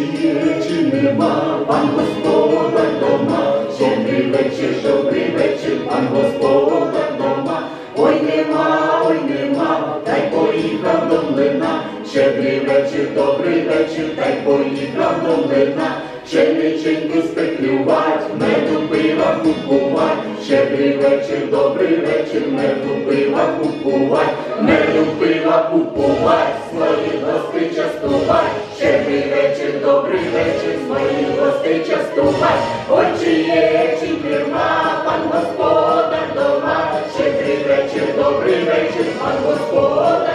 є, чи нема, пан Господар дома, щедрий вечір, добрий вечір, пан Господар дома, ой нема, ой нема, та й поїхав до млина, щедрий вечір, добрий вечір, та й поїхав до млина, пшениченьку спеклювать, меду пива купувать, щедрий вечір, добрий вечір, меду пива купувать, меду пива купувать, своїх гостей частувать, щедрий вечір, добрий вечір, своїх гостей частувай, очі є, чи фірма, пан господар дома, щедрий вечір, добрий вечір, пан господар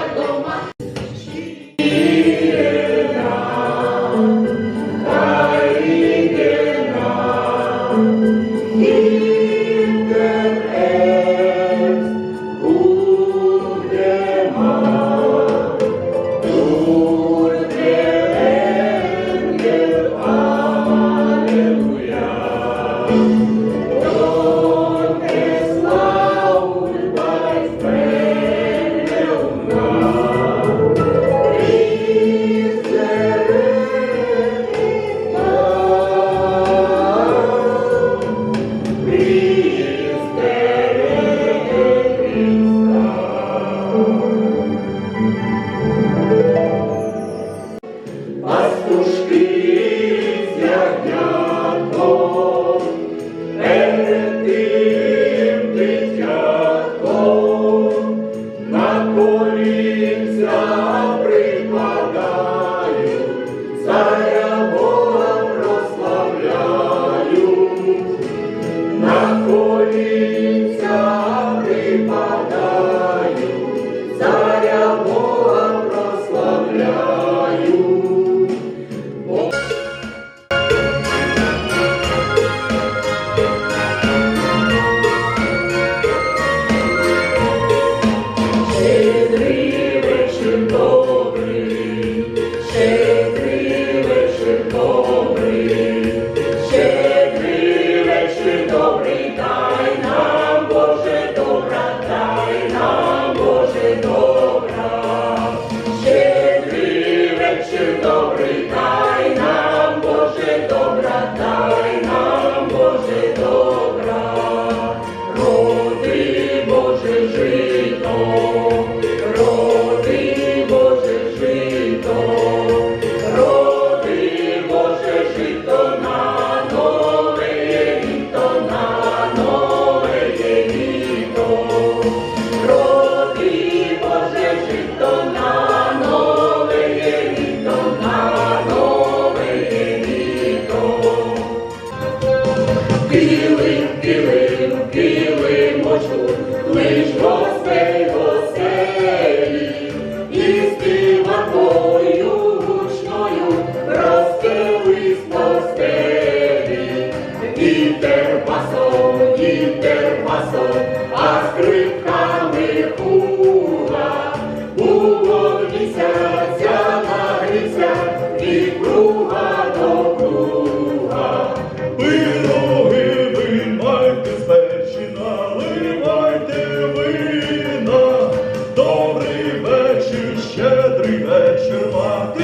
нам, вечір, мати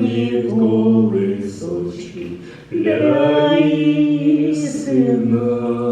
Нет горы сочки для її сина.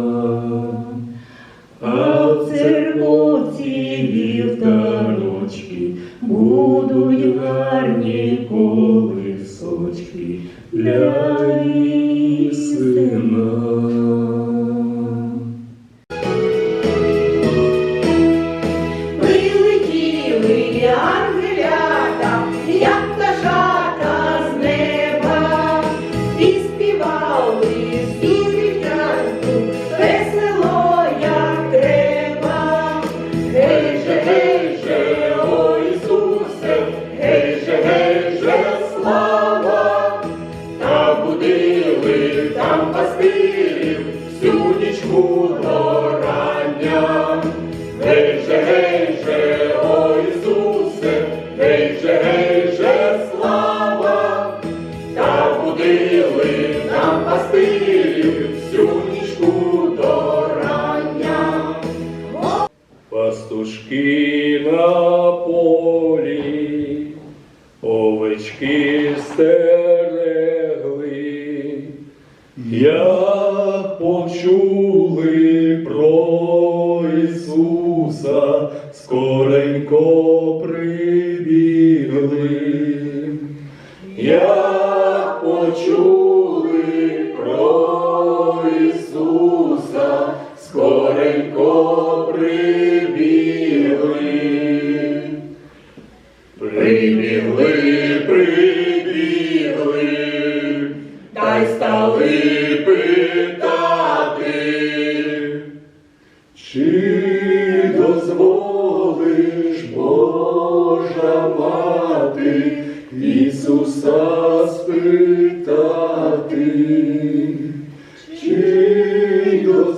Будили нам пастилі.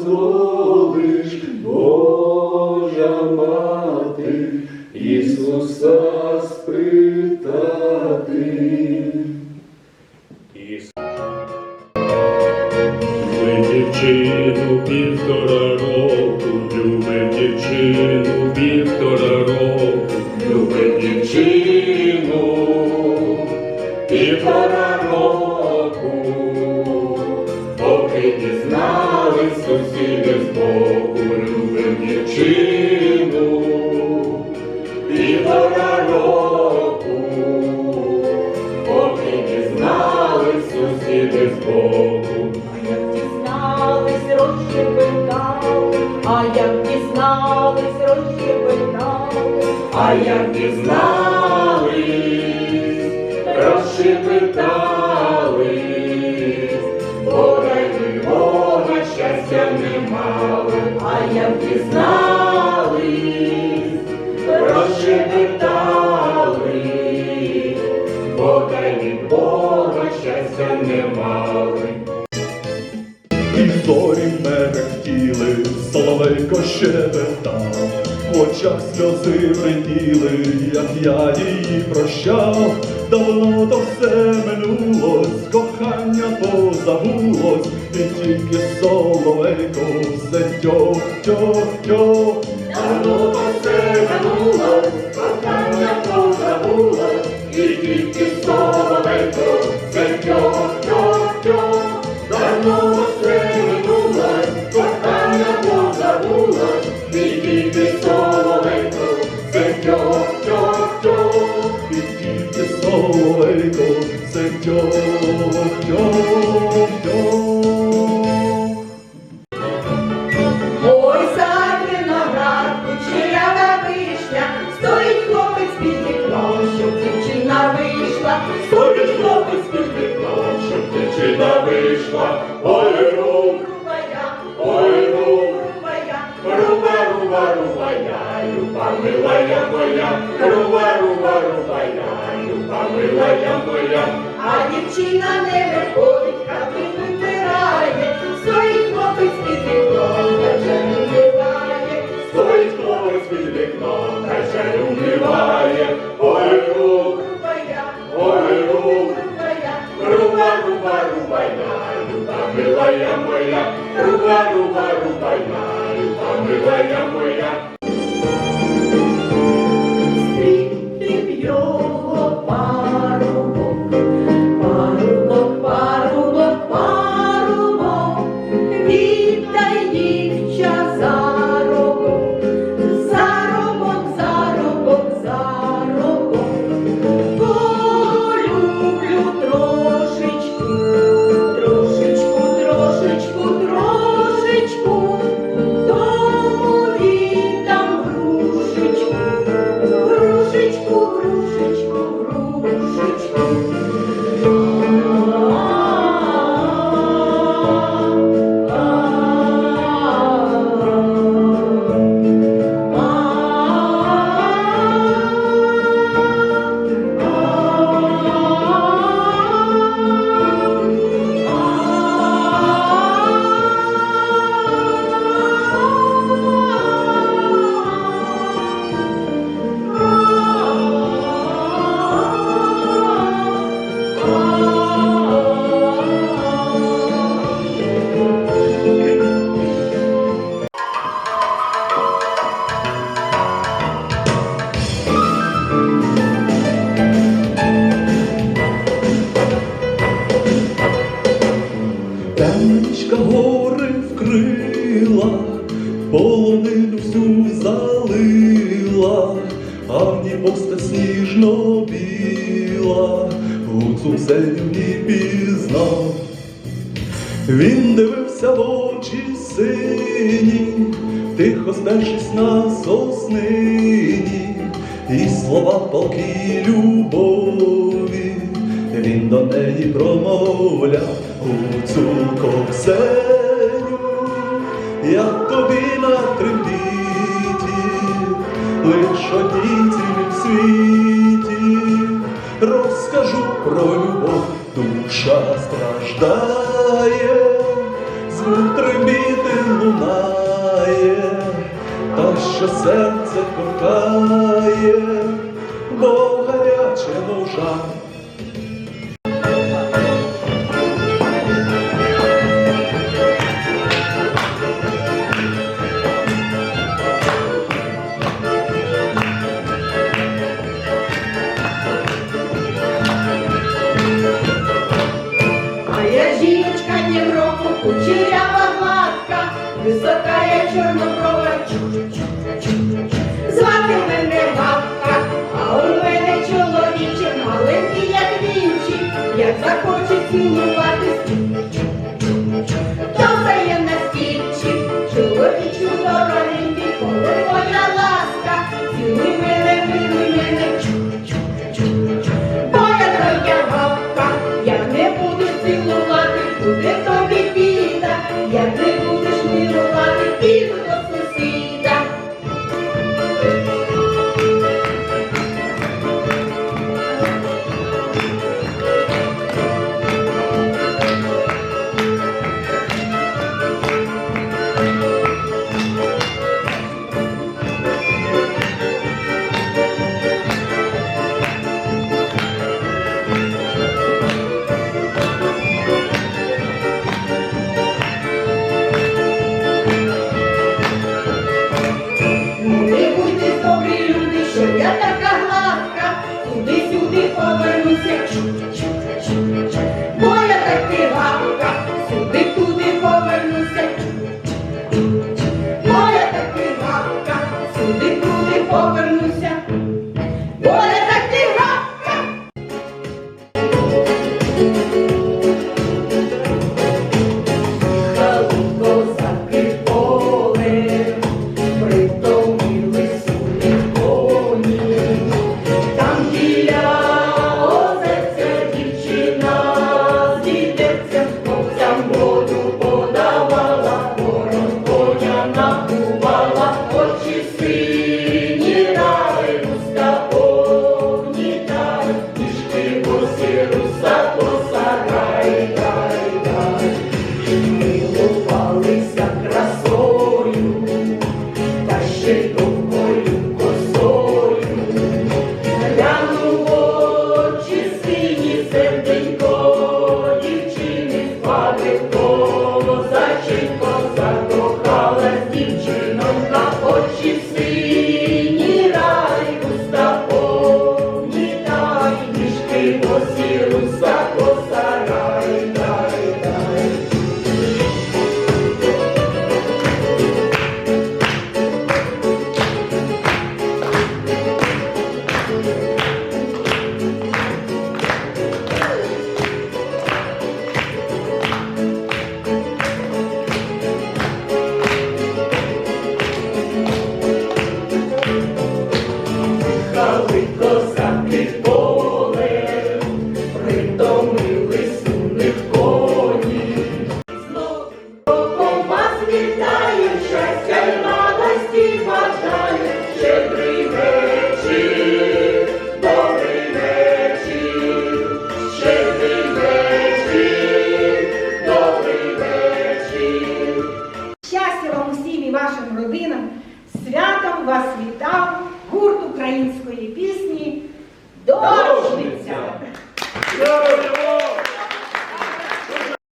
Jesus. дізнались, розшепетали, бо дай від Бога щастя не мали. І зорі мерехтіли, соловейко щебетав, в очах сльози бриділи, як я її прощав, давно то все минулось, кохання позабулось. тьо-тьо, давно все минуло, кохання позабула, і тільки вийшла, ой рубая, ой рубая, руба, руба, рубая, люба, милая моя, руба, руба, рубая, люба, милая моя, а дівчина не верху. Милая моя, руба, руба, рубай, люба милая моя. Темничка гори вкрила, полонину всю залила, а в ній поста сніжно біла, гуцул сеню не пізнав. Він дивився в очі сині, тихо спершись на соснині, і слова палки любові, він до неї промовляв гуцулко Ксеню, я тобі на трембіті, лиш одній цілім світі, розкажу про любов, душа страждає, звук трембіти лунає, та що серце кохає, бо гаряче ножа.